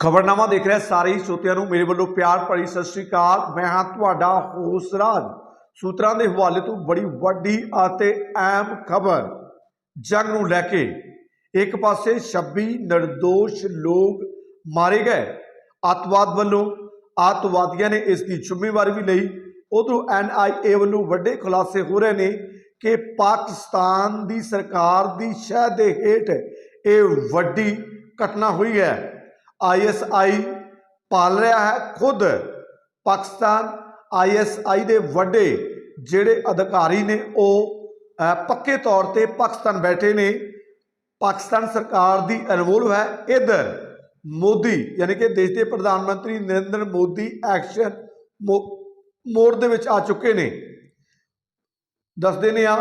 ਖਬਰਨਾਮਾ ਦੇਖ ਰਿਹਾ ਸਾਰੇ ਹੀ ਸਰੋਤਿਆਂ ਨੂੰ। ਮੇਰੇ ਵੱਲੋਂ ਪਿਆਰ ਭਰੀ ਸਤਿ ਸ੍ਰੀ ਅਕਾਲ। ਮੈਂ ਹਾਂ ਤੁਹਾਡਾ ਹੋਸ ਰਾਜ। ਸੂਤਰਾਂ ਦੇ ਹਵਾਲੇ ਤੋਂ ਬੜੀ ਵੱਡੀ ਅਤੇ ਅਹਿਮ ਖਬਰ। ਜੰਗ ਨੂੰ ਲੈ ਕੇ ਇੱਕ ਪਾਸੇ 26 ਨਿਰਦੋਸ਼ ਲੋਕ ਮਾਰੇ ਗਏ। ਅੱਤਵਾਦ ਵੱਲੋਂ ਅੱਤਵਾਦੀਆਂ ਨੇ ਇਸ ਦੀ ਜ਼ਿੰਮੇਵਾਰੀ ਵੀ ਲਈ। ਉਧਰੋਂ ਐਨਆਈਏ ਵੱਲੋਂ ਵੱਡੇ ਖੁਲਾਸੇ ਹੋ ਰਹੇ ਨੇ ਕਿ ਪਾਕਿਸਤਾਨ ਦੀ ਸਰਕਾਰ ਦੀ ਸ਼ਹਿ ਦੇ ਹੇਠ ਇਹ ਵੱਡੀ ਘਟਨਾ ਹੋਈ ਹੈ। ਆਈਐਸਆਈ ਪਾਲ ਰਿਹਾ ਹੈ ਖੁਦ। ਪਾਕਿਸਤਾਨ ਆਈਐਸਆਈ ਦੇ ਵੱਡੇ ਜਿਹੜੇ ਅਧਿਕਾਰੀ ਨੇ, ਉਹ ਪੱਕੇ ਤੌਰ ਤੇ ਪਾਕਿਸਤਾਨ ਬੈਠੇ ਨੇ। ਪਾਕਿਸਤਾਨ ਸਰਕਾਰ ਦੀ ਅਨਮੋਲ ਹੈ ਇਧਰ ਮੋਦੀ, ਯਾਨੀ ਕਿ ਦੇਸ਼ ਦੇ ਪ੍ਰਧਾਨ ਮੰਤਰੀ ਨਰਿੰਦਰ ਮੋਦੀ ਐਕਸ਼ਨ ਮੋੜ ਦੇ ਵਿੱਚ ਆ ਚੁੱਕੇ ਨੇ। ਦੱਸਦੇ ਨੇ ਆ,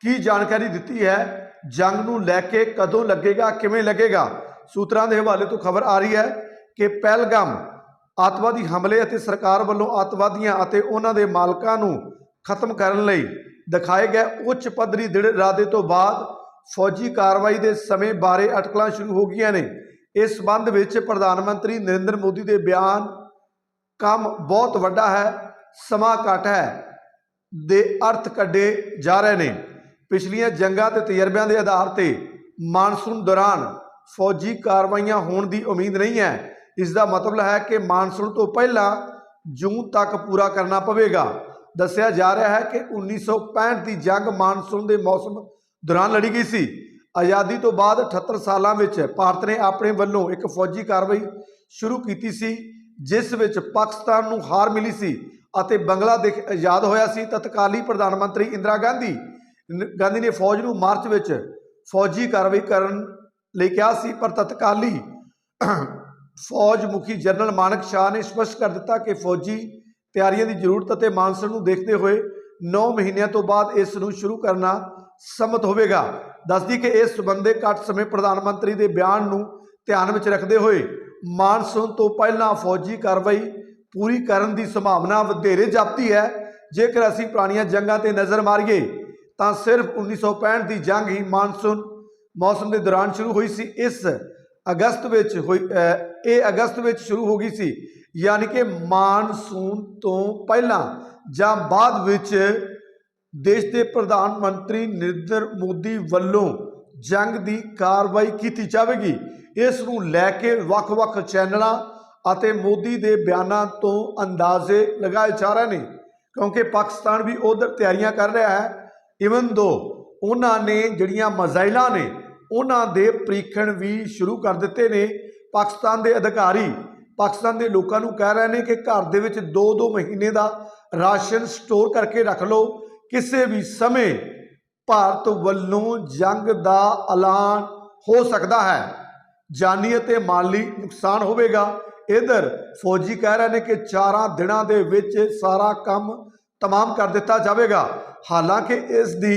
ਕੀ ਜਾਣਕਾਰੀ ਦਿੱਤੀ ਹੈ? ਜੰਗ ਨੂੰ ਲੈ ਕੇ ਕਦੋਂ ਲੱਗੇਗਾ, ਕਿਵੇਂ ਲੱਗੇਗਾ? ਸੂਤਰਾਂ ਦੇ ਹਵਾਲੇ ਤੋਂ ਖਬਰ ਆ ਰਹੀ ਹੈ ਕਿ ਪਹਿਲਗਾਮ ਆਤਵਾਦੀ ਹਮਲੇ ਅਤੇ ਸਰਕਾਰ ਵੱਲੋਂ ਆਤਵਾਦੀਆਂ ਅਤੇ ਉਹਨਾਂ ਦੇ ਮਾਲਕਾਂ ਨੂੰ ਖਤਮ ਕਰਨ ਲਈ ਦਿਖਾਏ ਗਏ ਉੱਚ ਪੱਧਰੀ ਦ੍ਰਿੜ ਇਰਾਦੇ ਤੋਂ ਬਾਅਦ ਫੌਜੀ ਕਾਰਵਾਈ ਦੇ ਸਮੇਂ ਬਾਰੇ ਅਟਕਲਾਂ ਸ਼ੁਰੂ ਹੋ ਗਈਆਂ ਨੇ। ਇਸ ਸੰਬੰਧ ਵਿੱਚ ਪ੍ਰਧਾਨ ਮੰਤਰੀ ਨਰਿੰਦਰ ਮੋਦੀ ਦੇ ਬਿਆਨ ਕੰਮ ਬਹੁਤ ਵੱਡਾ ਹੈ, ਸਮਾਂ ਘੱਟ ਹੈ ਦੇ ਅਰਥ ਕੱਢੇ ਜਾ ਰਹੇ ਨੇ। ਪਿਛਲੀਆਂ ਜੰਗਾਂ ਤੇ ਤਜਰਬਿਆਂ ਦੇ ਆਧਾਰ ਤੇ ਮਾਨਸੂਨ ਦੌਰਾਨ ਫੌਜੀ ਕਾਰਵਾਈਆਂ ਹੋਣ ਦੀ ਉਮੀਦ ਨਹੀਂ ਹੈ। ਇਸ ਦਾ ਮਤਲਬ ਹੈ ਕਿ ਮਾਨਸੂਨ ਤੋਂ ਪਹਿਲਾਂ ਜੂਨ ਤੱਕ ਪੂਰਾ ਕਰਨਾ ਪਵੇਗਾ। ਦੱਸਿਆ ਜਾ ਰਿਹਾ ਹੈ ਕਿ 1965 ਦੀ ਜੰਗ ਮਾਨਸੂਨ ਦੇ ਮੌਸਮ ਦੌਰਾਨ ਲੜੀ ਗਈ ਸੀ। ਆਜ਼ਾਦੀ ਤੋਂ ਬਾਅਦ 78 ਸਾਲਾਂ ਵਿੱਚ ਭਾਰਤ ਨੇ ਆਪਣੇ ਵੱਲੋਂ ਇੱਕ ਫੌਜੀ ਕਾਰਵਾਈ ਸ਼ੁਰੂ ਕੀਤੀ ਸੀ, ਜਿਸ ਵਿੱਚ ਪਾਕਿਸਤਾਨ ਨੂੰ ਹਾਰ ਮਿਲੀ ਸੀ ਅਤੇ ਬੰਗਲਾਦੇਸ਼ ਆਜ਼ਾਦ ਹੋਇਆ ਸੀ। ਤਤਕਾਲੀ ਪ੍ਰਧਾਨ ਮੰਤਰੀ ਇੰਦਰਾ ਗਾਂਧੀ ਗਾਂਧੀ ਨੇ ਫੌਜ ਨੂੰ ਮਾਰਚ ਵਿੱਚ ਫੌਜੀ ਕਾਰਵਾਈ ਕਰਨ ਲਈ ਕਿਹਾ ਸੀ, ਪਰ ਤਤਕਾਲੀ ਫੌਜ ਮੁਖੀ ਜਨਰਲ ਮਾਨਕ ਸ਼ਾਹ ਨੇ ਸਪਸ਼ਟ ਕਰ ਦਿੱਤਾ ਕਿ ਫੌਜੀ ਤਿਆਰੀਆਂ ਦੀ ਜ਼ਰੂਰਤ ਅਤੇ ਮਾਨਸੂਨ ਨੂੰ ਦੇਖਦੇ ਹੋਏ 9 ਮਹੀਨਿਆਂ ਤੋਂ ਬਾਅਦ ਇਸ ਨੂੰ ਸ਼ੁਰੂ ਕਰਨਾ ਸੰਮਤ ਹੋਵੇਗਾ। ਦੱਸਦੀ ਕਿ ਇਸ ਸਬੰਧੇ ਘੱਟ ਸਮੇਂ ਪ੍ਰਧਾਨ ਮੰਤਰੀ ਦੇ ਬਿਆਨ ਨੂੰ ਧਿਆਨ ਵਿੱਚ ਰੱਖਦੇ ਹੋਏ ਮਾਨਸੂਨ ਤੋਂ ਪਹਿਲਾਂ ਫੌਜੀ ਕਾਰਵਾਈ ਪੂਰੀ ਕਰਨ ਦੀ ਸੰਭਾਵਨਾ ਵਧੇਰੇ ਜਾਪਦੀ ਹੈ। ਜੇਕਰ ਅਸੀਂ ਪੁਰਾਣੀਆਂ ਜੰਗਾਂ ਤੇ ਨਜ਼ਰ ਮਾਰੀਏ, ਤਾਂ ਸਿਰਫ 1965 ਦੀ ਜੰਗ ਹੀ ਮਾਨਸੂਨ ਮੌਸਮ ਦੇ ਦੌਰਾਨ ਸ਼ੁਰੂ ਹੋਈ ਸੀ। ਇਸ ਅਗਸਤ ਵਿੱਚ ਹੋਈ ਇਹ ਅਗਸਤ ਵਿੱਚ ਸ਼ੁਰੂ ਹੋ ਗਈ ਸੀ। ਯਾਨੀ ਕਿ ਮਾਨਸੂਨ ਤੋਂ ਪਹਿਲਾਂ ਜਾਂ ਬਾਅਦ ਵਿੱਚ ਦੇਸ਼ ਦੇ ਪ੍ਰਧਾਨ ਮੰਤਰੀ ਨਰਿੰਦਰ ਮੋਦੀ ਵੱਲੋਂ ਜੰਗ ਦੀ ਕਾਰਵਾਈ ਕੀਤੀ ਜਾਵੇਗੀ। ਇਸ ਨੂੰ ਲੈ ਕੇ ਵੱਖ-ਵੱਖ ਚੈਨਲਾਂ ਅਤੇ ਮੋਦੀ ਦੇ ਬਿਆਨਾਂ ਤੋਂ ਅੰਦਾਜ਼ੇ ਲਗਾਏ ਜਾ ਰਹੇ ਨੇ। ਕਿਉਂਕਿ ਪਾਕਿਸਤਾਨ ਵੀ ਉਧਰ ਤਿਆਰੀਆਂ ਕਰ ਰਿਹਾ ਹੈ। ਇਵਨ ਦੋ, ਉਹਨਾਂ ਨੇ ਜਿਹੜੀਆਂ ਮਜ਼ਾਈਲਾਂ ਨੇ ਉਹਨਾਂ ਦੇ ਪ੍ਰੀਖਣ ਵੀ ਸ਼ੁਰੂ ਕਰ ਦਿੱਤੇ ਨੇ। ਪਾਕਿਸਤਾਨ ਦੇ ਅਧਿਕਾਰੀ ਪਾਕਿਸਤਾਨ ਦੇ ਲੋਕਾਂ ਨੂੰ ਕਹਿ ਰਹੇ ਨੇ ਕਿ ਘਰ ਦੇ ਵਿੱਚ 2-2 ਮਹੀਨੇ ਦਾ ਰਾਸ਼ਨ ਸਟੋਰ ਕਰਕੇ ਰੱਖ ਲਓ। ਕਿਸੇ ਵੀ ਸਮੇਂ ਭਾਰਤ ਵੱਲੋਂ ਜੰਗ ਦਾ ਐਲਾਨ ਹੋ ਸਕਦਾ ਹੈ। ਜਾਨੀ ਅਤੇ ਮਾਲੀ ਨੁਕਸਾਨ ਹੋਵੇਗਾ। ਇਧਰ ਫੌਜੀ ਕਹਿ ਰਹੇ ਨੇ ਕਿ 4 ਦਿਨਾਂ ਦੇ ਵਿੱਚ ਸਾਰਾ ਕੰਮ ਤਮਾਮ ਕਰ ਦਿੱਤਾ ਜਾਵੇਗਾ। ਹਾਲਾਂਕਿ ਇਸ ਦੀ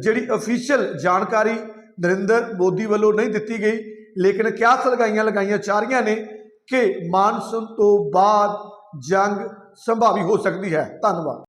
ਜਿਹੜੀ ਅਫੀਸ਼ੀਅਲ ਜਾਣਕਾਰੀ ਨਰਿੰਦਰ ਮੋਦੀ ਵੱਲੋਂ ਨਹੀਂ ਦਿੱਤੀ ਗਈ, ਲੇਕਿਨ ਕਿਆਸ ਲਗਾਈਆਂ ਲਗਾਈਆਂ ਜਾ ਰਹੀਆਂ ਨੇ ਕਿ ਮਾਨਸੂਨ ਤੋਂ ਬਾਅਦ ਜੰਗ ਸੰਭਾਵੀ ਹੋ ਸਕਦੀ ਹੈ। ਧੰਨਵਾਦ।